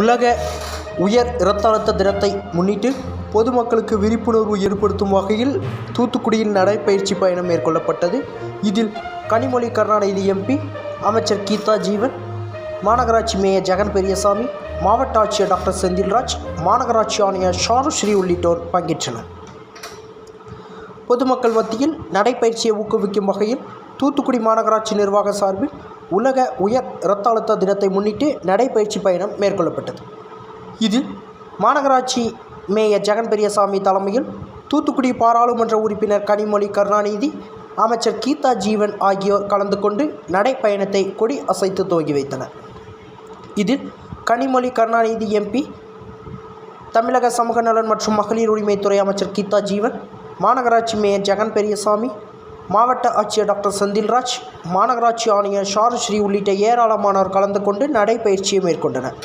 உலக உயர் இரத்த அழுத்த தினத்தை முன்னிட்டு பொதுமக்களுக்கு விழிப்புணர்வு ஏற்படுத்தும் வகையில் தூத்துக்குடியில் நடைப்பயிற்சி பயணம் மேற்கொள்ளப்பட்டது. இதில் கனிமொழி கருணாநிதி எம்பி அமைச்சர் கீதா ஜீவன் மாநகராட்சி மேயர் ஜெகன் பெரியசாமி மாவட்ட ஆட்சியர் டாக்டர் செந்தில்ராஜ் மாநகராட்சி ஆணையர் ஷாருஸ்ரீ உள்ளிட்டோர் பங்கேற்றனர். பொதுமக்கள் மத்தியில் நடைப்பயிற்சியை ஊக்குவிக்கும் வகையில் தூத்துக்குடி மாநகராட்சி நிர்வாக சார்பில் உலக உயர் இரத்த அழுத்த தினத்தை முன்னிட்டு நடைப்பயிற்சி பயணம் மேற்கொள்ளப்பட்டது. இதில் மாநகராட்சி மேயர் ஜெகன் பெரியசாமி தலைமையில் தூத்துக்குடி பாராளுமன்ற உறுப்பினர் கனிமொழி கருணாநிதி அமைச்சர் கீதா ஜீவன் ஆகியோர் கலந்து கொண்டு நடைப்பயணத்தை கொடி அசைத்து துவங்கி வைத்தனர். இதில் கனிமொழி கருணாநிதி எம்பி தமிழக சமூக நலன் மற்றும் மகளிர் உரிமைத்துறை அமைச்சர் கீதா ஜீவன் மாநகராட்சி மேயர் ஜெகன் பெரியசாமி மாவட்ட ஆட்சியர் டாக்டர் செந்தில்ராஜ் மாநகராட்சி ஆணையர் ஷாருஸ்ரீ உள்ளிட்ட ஏராளமானோர் கலந்து கொண்டு நடைபயிற்சியை மேற்கொண்டனர்.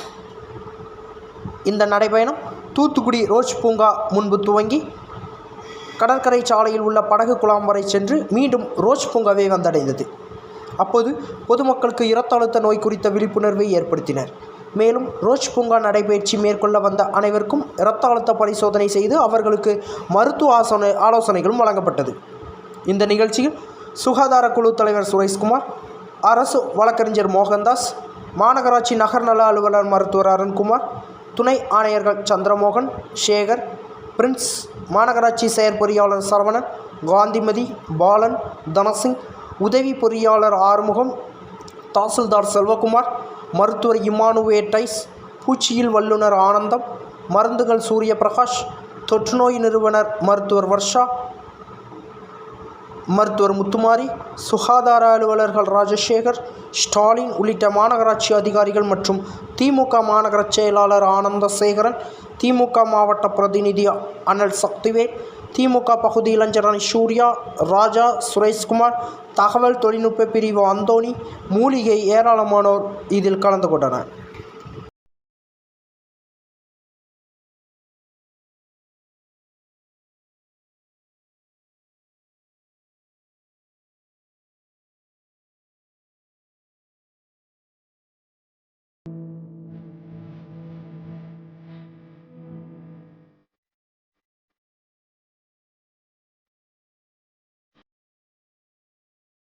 இந்த நடைபயணம் தூத்துக்குடி ரோஜ் பூங்கா முன்பு துவங்கி கடற்கரை சாலையில் உள்ள படகு குழாம் வரை சென்று மீண்டும் ரோஜ் பூங்காவை வந்தடைந்தது. அப்போது பொதுமக்களுக்கு இரத்த அழுத்த நோய் குறித்த விழிப்புணர்வை ஏற்படுத்தினர். மேலும் ரோஜ் பூங்கா நடைபயிற்சி மேற்கொள்ள வந்த அனைவருக்கும் இரத்த அழுத்த பரிசோதனை செய்து அவர்களுக்கு மருத்துவ ஆசோன ஆலோசனைகளும் வழங்கப்பட்டது. இந்த நிகழ்ச்சியில் சுகாதார குழு தலைவர் சுரேஷ்குமார் அரசு வழக்கறிஞர் மோகன்தாஸ் மாநகராட்சி நகர்நல அலுவலர் மருத்துவர் அருண்குமார் துணை ஆணையர்கள் சந்திரமோகன் சேகர் பிரின்ஸ் மாநகராட்சி செயற்பொறியாளர் சரவணன் காந்திமதி பாலன் தனசிங் உதவி பொறியாளர் ஆறுமுகம் தாசில்தார் செல்வகுமார் மருத்துவர் இமானுவேட்டைஸ் பூச்சியில் வல்லுநர் ஆனந்தம் மருந்துகள் சூரிய பிரகாஷ் தொற்றுநோய் நிறுவனர் மருத்துவர் வர்ஷா மருத்துவர் முத்துமாரி சுகாதார அலுவலர்கள் ராஜசேகர் ஸ்டாலின் உள்ளிட்ட மாநகராட்சி அதிகாரிகள் மற்றும் திமுக மாநகர செயலாளர் ஆனந்தசேகரன் திமுக மாவட்ட பிரதிநிதி அனல் சக்திவேல் திமுக பகுதி இளைஞரணி சூர்யா ராஜா சுரேஷ்குமார் தகவல் தொழில்நுட்ப பிரிவு அந்தோணி மூலிகை ஏராளமானோர் இதில் கலந்து கொண்டனர்.